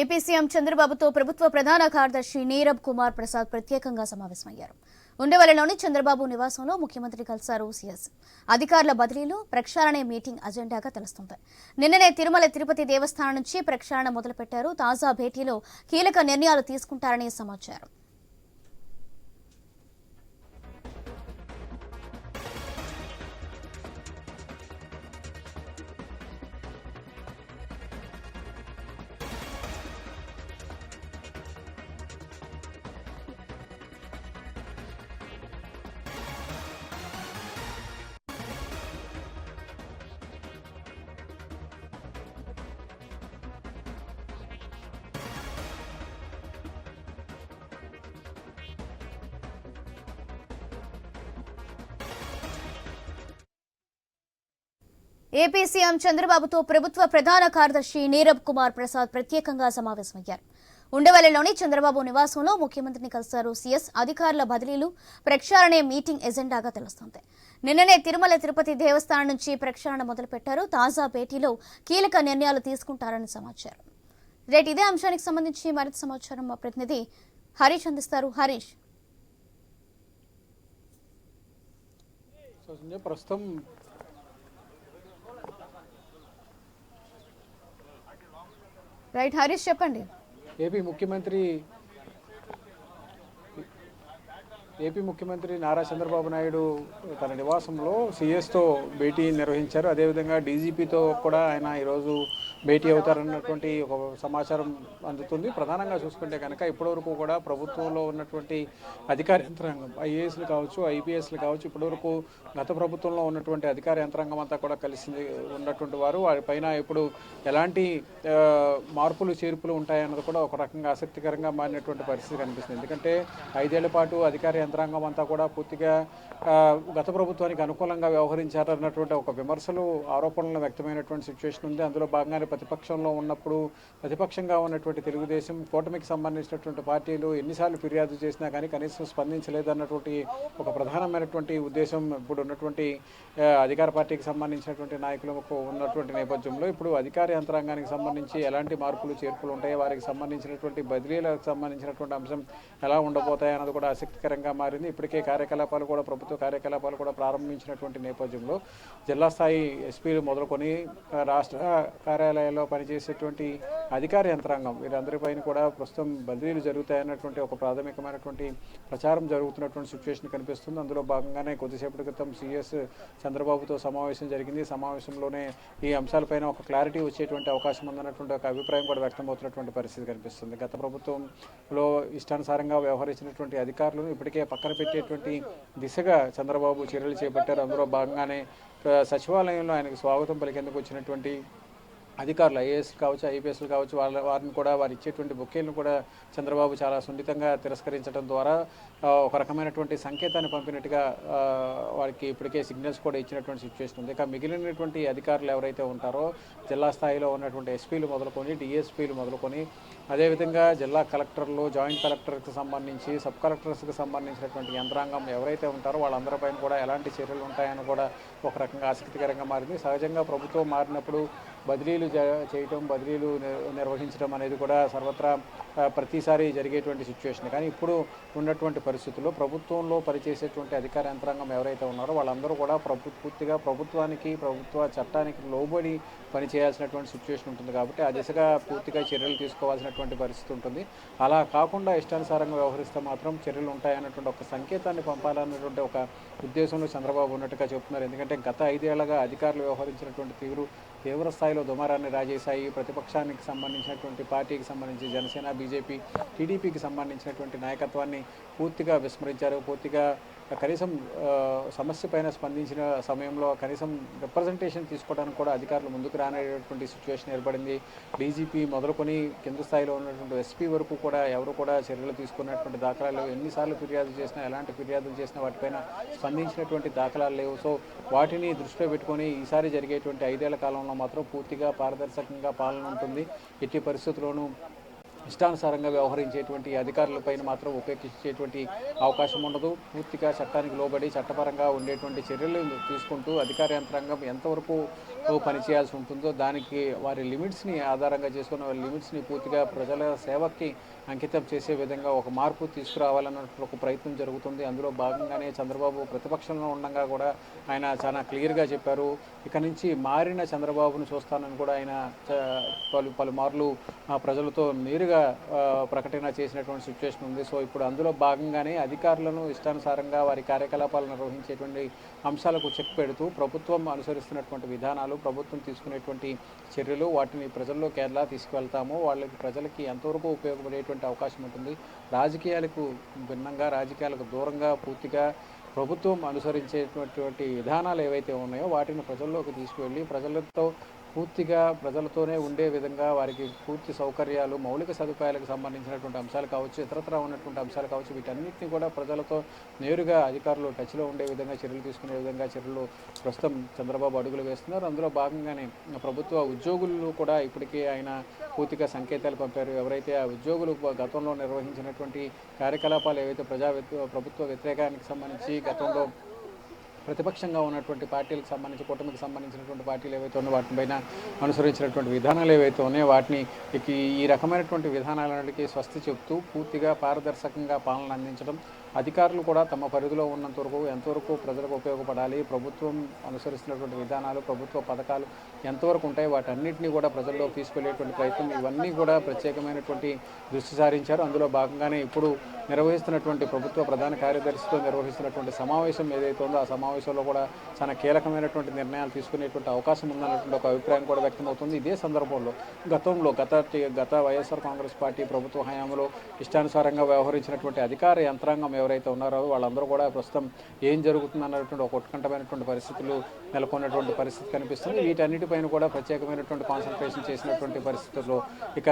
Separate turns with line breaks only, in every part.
AP CM చంద్రబాబుతో ప్రభుత్వ ప్రధాన కార్యదర్శి నీరబ్ కుమార్ ప్రసాద్ ప్రత్యేకంగా సమావేశమయ్యారు. ఉండవల్లిలోని చంద్రబాబు నివాసంలో ముఖ్యమంత్రి కలిశారు సీఎస్. అధికారుల బదిలీలు ప్రక్షాళనే మీటింగ్ అజెండాగా తెలుస్తుంది. నిన్ననే తిరుమల తిరుపతి దేవస్థానం నుంచి ప్రక్షాళన మొదలుపెట్టారు. తాజా భేటీలో కీలక నిర్ణయాలు తీసుకుంటారని సమాచారం. ఏపీ సీఎం చంద్రబాబుతో ప్రభుత్వ ప్రధాన కార్యదర్శి నీరబ్ కుమార్ ప్రసాద్ ప్రత్యేకంగా సమావేశమయ్యారు. ఉండవల్లిలోని చంద్రబాబు నివాసంలో ముఖ్యమంత్రిని కలిశారు సీఎస్. అధికారుల బదిలీలు ప్రక్షాళనే మీటింగ్ ఎజెండాగా తెలుస్తోంది. నిన్ననే తిరుమల తిరుపతి దేవస్థానం నుంచి ప్రక్షాళన మొదలుపెట్టారు. తాజా భేటీలో కీలక నిర్ణయాలు తీసుకుంటారని సమాచారం. రేట్ ఇదే అంశానికి సంబంధించి మరింత సమాచారం మా ప్రతినిధి హరీష్ అందిస్తారు. హరీష్.
ప్రస్తుతం
రైట్ హరీష్ చెప్పండి.
ఏపీ ముఖ్యమంత్రి ఏపీ ముఖ్యమంత్రి నారా చంద్రబాబు నాయుడు తన నివాసంలో సీఎస్తో భేటీ నిర్వహించారు. అదేవిధంగా డీజీపీతో కూడా ఆయన ఈరోజు భేటీ అవుతారన్నటువంటి ఒక సమాచారం అందుతుంది. ప్రధానంగా చూసుకుంటే కనుక ఇప్పటివరకు కూడా ప్రభుత్వంలో ఉన్నటువంటి అధికార యంత్రాంగం ఐఏఎస్లు కావచ్చు ఐపీఎస్లు కావచ్చు ఇప్పటివరకు గత ప్రభుత్వంలో ఉన్నటువంటి అధికార యంత్రాంగం అంతా కూడా కలిసి ఉన్నటువంటి వారు. వారిపైన ఇప్పుడు ఎలాంటి మార్పులు చేర్పులు ఉంటాయన్నది కూడా ఒక రకంగా ఆసక్తికరంగా మారినటువంటి పరిస్థితి కనిపిస్తుంది. ఎందుకంటే ఐదేళ్ళ పాటు అధికార యంత్రాంగం అంతా కూడా పూర్తిగా గత ప్రభుత్వానికి అనుకూలంగా వ్యవహరించారన్నటువంటి ఒక విమర్శలు ఆరోపణలు వ్యక్తమైనటువంటి సిచ్యువేషన్ ఉంది. అందులో భాగంగానే ప్రతిపక్షంలో ఉన్నప్పుడు ప్రతిపక్షంగా ఉన్నటువంటి తెలుగుదేశం కూటమికి సంబంధించినటువంటి పార్టీలు ఎన్నిసార్లు ఫిర్యాదు చేసినా కానీ కనీసం స్పందించలేదన్నటువంటి ఒక ప్రధానమైనటువంటి ఉద్దేశం ఇప్పుడు ఉన్నటువంటి అధికార పార్టీకి సంబంధించినటువంటి నాయకులకు ఉన్నటువంటి నేపథ్యంలో ఇప్పుడు అధికార యంత్రాంగానికి సంబంధించి ఎలాంటి మార్పులు చేర్పులు ఉంటాయి వారికి సంబంధించినటువంటి బదిలీలకు సంబంధించినటువంటి అంశం ఎలా ఉండబోతాయి అన్నది కూడా ఆసక్తికరంగా మారింది. ఇప్పటికే కార్యకలాపాలు కూడా ప్రభుత్వ కార్యకలాపాలు కూడా ప్రారంభించినటువంటి నేపథ్యంలో జిల్లా స్థాయి ఎస్పీలు మొదలుకొని రాష్ట్ర కార్యాలయాల్లో పనిచేసేటువంటి అధికార యంత్రాంగం వీరందరిపైన కూడా ప్రస్తుతం బదిలీలు జరుగుతాయన్నటువంటి ఒక ప్రాథమికమైనటువంటి ప్రచారం జరుగుతున్నటువంటి సిచ్యువేషన్ కనిపిస్తుంది. అందులో భాగంగానే కొద్దిసేపటి క్రితం సీఎస్ చంద్రబాబుతో సమావేశం జరిగింది. సమావేశంలోనే ఈ అంశాలపైన ఒక క్లారిటీ వచ్చేటువంటి అవకాశం ఉందన్నటువంటి ఒక అభిప్రాయం కూడా వ్యక్తమవుతున్నటువంటి పరిస్థితి కనిపిస్తుంది. గత ప్రభుత్వంలో ఇష్టానుసారంగా వ్యవహరించినటువంటి అధికారులను ఇప్పటికే పక్కన పెట్టేటువంటి దిశగా చంద్రబాబు చర్యలు చేపట్టారు. అందులో భాగంగానే సచివాలయంలో ఆయనకు స్వాగతం పలికేందుకు వచ్చినటువంటి అధికారులు ఐఏఎస్ కావచ్చు ఐపీఎస్లు కావచ్చు వాళ్ళ వారిని కూడా వారు ఇచ్చేటువంటి బొకేలను కూడా చంద్రబాబు చాలా సున్నితంగా తిరస్కరించడం ద్వారా ఒక రకమైనటువంటి సంకేతాన్ని పంపినట్టుగా వారికి ఇప్పటికే సిగ్నల్స్ కూడా ఇచ్చినటువంటి సిచ్యువేషన్ ఉంది. ఇక మిగిలినటువంటి అధికారులు ఎవరైతే ఉంటారో జిల్లా స్థాయిలో ఉన్నటువంటి ఎస్పీలు మొదలుకొని డిఎస్పీలు మొదలుకొని అదేవిధంగా జిల్లా కలెక్టర్లు జాయింట్ కలెక్టర్కి సంబంధించి సబ్ కలెక్టర్స్కి సంబంధించినటువంటి యంత్రాంగం ఎవరైతే ఉంటారో వాళ్ళందరిపైన కూడా ఎలాంటి చర్యలు ఉంటాయని కూడా ఒక రకంగా ఆసక్తికరంగా మారింది. సహజంగా ప్రభుత్వం మారినప్పుడు బదిలీలు జ చేయటం బదిలీలు నిర్వహించడం అనేది కూడా సర్వత్రా ప్రతిసారి జరిగేటువంటి సిచ్యువేషన్. కానీ ఇప్పుడు ఉన్నటువంటి పరిస్థితుల్లో ప్రభుత్వంలో పనిచేసేటువంటి అధికార యంత్రాంగం ఎవరైతే ఉన్నారో వాళ్ళందరూ కూడా ప్రభు పూర్తిగా ప్రభుత్వానికి ప్రభుత్వ చట్టానికి లోబడి పనిచేయాల్సినటువంటి సిచ్యువేషన్ ఉంటుంది కాబట్టి ఆ దిశగా పూర్తిగా చర్యలు తీసుకోవాల్సినటువంటి పరిస్థితి ఉంటుంది. అలా కాకుండా ఇష్టానుసారంగా వ్యవహరిస్తే మాత్రం చర్యలు ఉంటాయన్నటువంటి ఒక సంకేతాన్ని పంపాలన్నటువంటి ఒక ఉద్దేశంలో చంద్రబాబు ఉన్నట్టుగా చెప్తున్నారు. ఎందుకంటే గత ఐదేళ్ళుగా అధికారులు వ్యవహరించినటువంటి తీరు తీవ్ర స్థాయిలో దుమారాన్ని రాజేశాయి. ప్రతిపక్షానికి సంబంధించినటువంటి పార్టీకి సంబంధించి జనసేన బీజేపీ టీడీపీకి సంబంధించినటువంటి నాయకత్వాన్ని పూర్తిగా విస్మరించారు. పూర్తిగా కనీసం సమస్య పైన స్పందించిన సమయంలో కనీసం రిప్రజెంటేషన్ తీసుకోవడానికి కూడా అధికారులు ముందుకు రానేటటువంటి సిచ్యువేషన్ ఏర్పడింది. డీజీపీ మొదలుకొని కింద స్థాయిలో ఉన్నటువంటి ఎస్పీ వరకు కూడా ఎవరు కూడా చర్యలు తీసుకున్నటువంటి దాఖలాలు ఎన్నిసార్లు ఫిర్యాదు చేసినా ఎలాంటి ఫిర్యాదులు చేసినా వాటిపైన స్పందించినటువంటి దాఖలాలు లేవు. సో వాటిని దృష్టిలో పెట్టుకొని ఈసారి జరిగేటువంటి ఐదేళ్ళ కాలంలో మాత్రం పూర్తిగా పారదర్శకంగా పాలన ఉంటుంది. ఎట్టి పరిస్థితుల్లోనూ ఇష్టానుసారంగా వ్యవహరించేటువంటి అధికారులపైన మాత్రం ఉపేక్షించేటువంటి అవకాశం ఉండదు. పూర్తిగా చట్టానికి లోబడి చట్టపరంగా ఉండేటువంటి చర్యలు తీసుకుంటూ అధికార యంత్రాంగం ఎంతవరకు పనిచేయాల్సి ఉంటుందో దానికి వారి లిమిట్స్ని ఆధారంగా చేసుకుని వారి లిమిట్స్ని పూర్తిగా ప్రజల సేవకి అంకితం చేసే విధంగా ఒక మార్పు తీసుకురావాలన్నట్టు ఒక ప్రయత్నం జరుగుతుంది. అందులో భాగంగానే చంద్రబాబు ప్రతిపక్షంలో ఉండగా కూడా ఆయన చాలా క్లియర్గా చెప్పారు. ఇక నుంచి మారిన చంద్రబాబును చూస్తానని కూడా ఆయన పలు పలుమార్లు ఆ, ప్రజలతో నేరుగా ఆ, ప్రకటన చేసినటువంటి సిచ్యువేషన్ ఉంది. సో ఇప్పుడు అందులో భాగంగానే అధికారులను ఇష్టానుసారంగా వారి కార్యకలాపాలు నిర్వహించేటువంటి అంశాలకు చెక్ పెడుతూ ప్రభుత్వం అనుసరిస్తున్నటువంటి విధానాలు ప్రభుత్వం తీసుకునేటువంటి చర్యలు వాటిని ప్రజల్లోకి ఎలా తీసుకువెళ్తాము. వాళ్ళకి ప్రజలకి ఎంతవరకు ఉపయోగపడేటువంటి అవకాశం ఉంటుంది? రాజకీయాలకు భిన్నంగా రాజకీయాలకు దూరంగా పూర్తిగా ప్రభుత్వం అనుసరించేటటువంటి విధానాలు ఏవైతే ఉన్నాయో వాటిని ప్రజల్లోకి తీసుకువెళ్ళి ప్రజలతో పూర్తిగా ప్రజలతోనే ఉండే విధంగా వారికి పూర్తి సౌకర్యాలు మౌలిక సదుపాయాలకు సంబంధించినటువంటి అంశాలు కావచ్చు ఇతరత్ర ఉన్నటువంటి అంశాలు కావచ్చు వీటన్నిటిని కూడా ప్రజలతో నేరుగా అధికారులు టచ్లో ఉండే విధంగా చర్యలు తీసుకునే విధంగా చర్యలు ప్రస్తుతం చంద్రబాబు అడుగులు వేస్తున్నారు. అందులో భాగంగానే ప్రభుత్వ ఉద్యోగులు కూడా ఇప్పటికే ఆయన పూర్తిగా సంకేతాలు పంపారు. ఎవరైతే ఆ ఉద్యోగులు గతంలో నిర్వహించినటువంటి కార్యకలాపాలు ఏవైతే ప్రజా ప్రభుత్వ వ్యతిరేకానికి సంబంధించి గతంలో ప్రతిపక్షంగా ఉన్నటువంటి పార్టీలకు సంబంధించి కూటమికి సంబంధించినటువంటి పార్టీలు ఏవైతే ఉన్నాయో వాటిపైన అనుసరించినటువంటి విధానాలు ఏవైతే ఉన్నాయో వాటిని ఈ రకమైనటువంటి విధానాలన్నిటికీ స్వస్తి చెప్తూ పూర్తిగా పారదర్శకంగా పాలన అందించడం అధికారులు కూడా తమ పరిధిలో ఉన్నంత వరకు ఎంతవరకు ప్రజలకు ఉపయోగపడాలి ప్రభుత్వం అనుసరిస్తున్నటువంటి విధానాలు ప్రభుత్వ పథకాలు ఎంతవరకు ఉంటాయి వాటన్నింటినీ కూడా ప్రజల్లోకి తీసుకెళ్ళేటువంటి ప్రయత్నం ఇవన్నీ కూడా ప్రత్యేకమైనటువంటి దృష్టి సారించారు. అందులో భాగంగానే ఇప్పుడు నిర్వహిస్తున్నటువంటి ప్రభుత్వ ప్రధాన కార్యదర్శితో నిర్వహిస్తున్నటువంటి సమావేశం ఏదైతే ఉందో ఆ సమావేశంలో కూడా చాలా కీలకమైనటువంటి నిర్ణయాలు తీసుకునేటువంటి అవకాశం ఉందన్నటువంటి ఒక అభిప్రాయం కూడా వ్యక్తమవుతుంది. ఇదే సందర్భంలో గతంలో గత గత వైఎస్ఆర్ కాంగ్రెస్ పార్టీ ప్రభుత్వ హయాంలో ఇష్టానుసారంగా వ్యవహరించినటువంటి అధికార యంత్రాంగం ఎవరైతే ఉన్నారో వాళ్ళందరూ కూడా ప్రస్తుతం ఏం జరుగుతుంది అన్నటువంటి ఒక ఉత్కంఠమైనటువంటి పరిస్థితులు నెలకొన్నటువంటి పరిస్థితి కనిపిస్తుంది. వీటన్నిటిపైన కూడా ప్రత్యేకమైనటువంటి కాన్సన్ట్రేషన్ చేసినటువంటి పరిస్థితుల్లో ఇక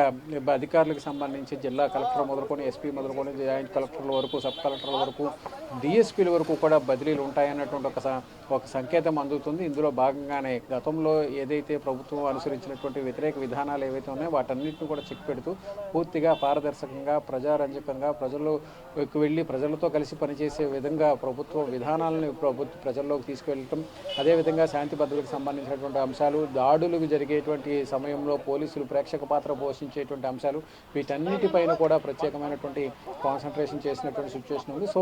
అధికారులకు సంబంధించి జిల్లా కలెక్టర్ మొదలుకొని ఎస్పీ మొదలుకొని జాయింట్ కలెక్టర్ల వరకు సబ్ కలెక్టర్ల వరకు డిఎస్పీల వరకు కూడా బదిలీలు ఉంటాయన్నటువంటి ఒక స- ఒక సంకేతం అందుతుంది. ఇందులో భాగంగానే గతంలో ఏదైతే ప్రభుత్వం అనుసరించినటువంటి వ్యతిరేక విధానాలు ఏవైతే ఉన్నాయో వాటన్నిటిని కూడా చెక్ పెడుతూ పూర్తిగా పారదర్శకంగా ప్రజారంజకంగా ప్రజలకు వెళ్ళి ప్రజలతో కలిసి పనిచేసే విధంగా ప్రభుత్వ విధానాలను ప్రభుత్వ ప్రజల్లోకి తీసుకెళ్ళటం అదేవిధంగా శాంతి భద్రతకు సంబంధించినటువంటి అంశాలు దాడులు జరిగేటువంటి సమయంలో పోలీసులు ప్రేక్షక పాత్ర పోషించేటువంటి అంశాలు వీటన్నిటిపైన కూడా ప్రత్యేకమైనటువంటి కాన్సన్ట్రేషన్ చేసినటువంటి సిచ్యువేషన్ ఉంది. సో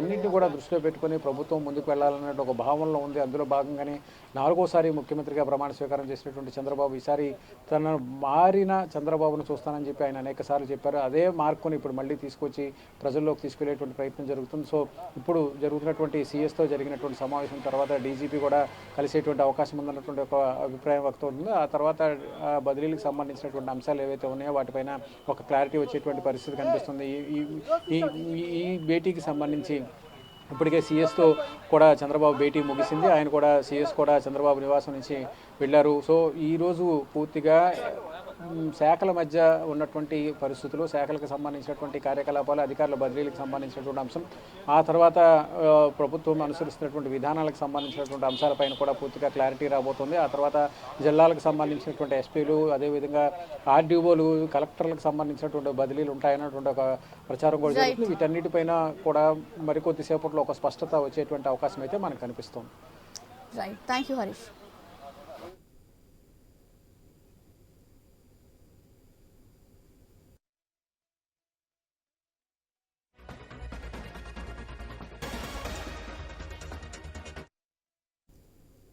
వీటన్నింటినీ కూడా దృష్టిలో పెట్టుకొని ప్రభుత్వం ముందుకు వెళ్ళాలనే ఒక భావనలో ఉంది. అందులో భాగంగానే నాలుగోసారి ముఖ్యమంత్రిగా ప్రమాణ స్వీకారం చేసినటువంటి చంద్రబాబు ఈసారి తన మారిన చంద్రబాబును చూస్తానని చెప్పి ఆయన అనేక సార్లు చెప్పారు. అదే మార్కుని ఇప్పుడు మళ్ళీ తీసుకొచ్చి ప్రజల్లోకి తీసుకెళ్ళేటువంటి ప్రయత్నం జరుగుతుంది. సో ఇప్పుడు జరుగుతున్నటువంటి సీఎస్తో జరిగినటువంటి సమావేశం తర్వాత డీజీపీ కూడా కలిసేటువంటి అవకాశం ఉందన్నటువంటి ఒక అభిప్రాయం వ్యక్తమవుతుంది ఆ తర్వాత బదిలీలకు సంబంధించినటువంటి అంశాలు ఏవైతే ఉన్నాయో వాటిపైన ఒక క్లారిటీ వచ్చేటువంటి పరిస్థితి కనిపిస్తుంది. ఈ- ఈ- ఈ భేటీకి సంబంధించి ఇప్పటికే సీఎస్తో కూడా చంద్రబాబు భేటీ ముగిసింది. ఆయన కూడా సీఎస్ కూడా చంద్రబాబు నివాసం నుంచి వెళ్ళారు. సో ఈరోజు పూర్తిగా శాఖల మధ్య ఉన్నటువంటి పరిస్థితులు శాఖలకు సంబంధించినటువంటి కార్యకలాపాలు అధికారుల బదిలీలకు సంబంధించినటువంటి అంశం ఆ తర్వాత ప్రభుత్వం అనుసరిస్తున్నటువంటి విధానాలకు సంబంధించినటువంటి అంశాలపైన కూడా పూర్తిగా క్లారిటీ రాబోతుంది. ఆ తర్వాత జిల్లాలకు సంబంధించినటువంటి ఎస్పీలు అదేవిధంగా ఆర్డీఓలు కలెక్టర్లకు సంబంధించినటువంటి బదిలీలు ఉంటాయన్నటువంటి ఒక ప్రచారం కూడా జరుగుతుంది వీటన్నిటిపైన కూడా మరికొద్ది సేపట్లో ఒక స్పష్టత వచ్చేటువంటి అవకాశం అయితే మనకు కనిపిస్తుంది.
Right thank you Harish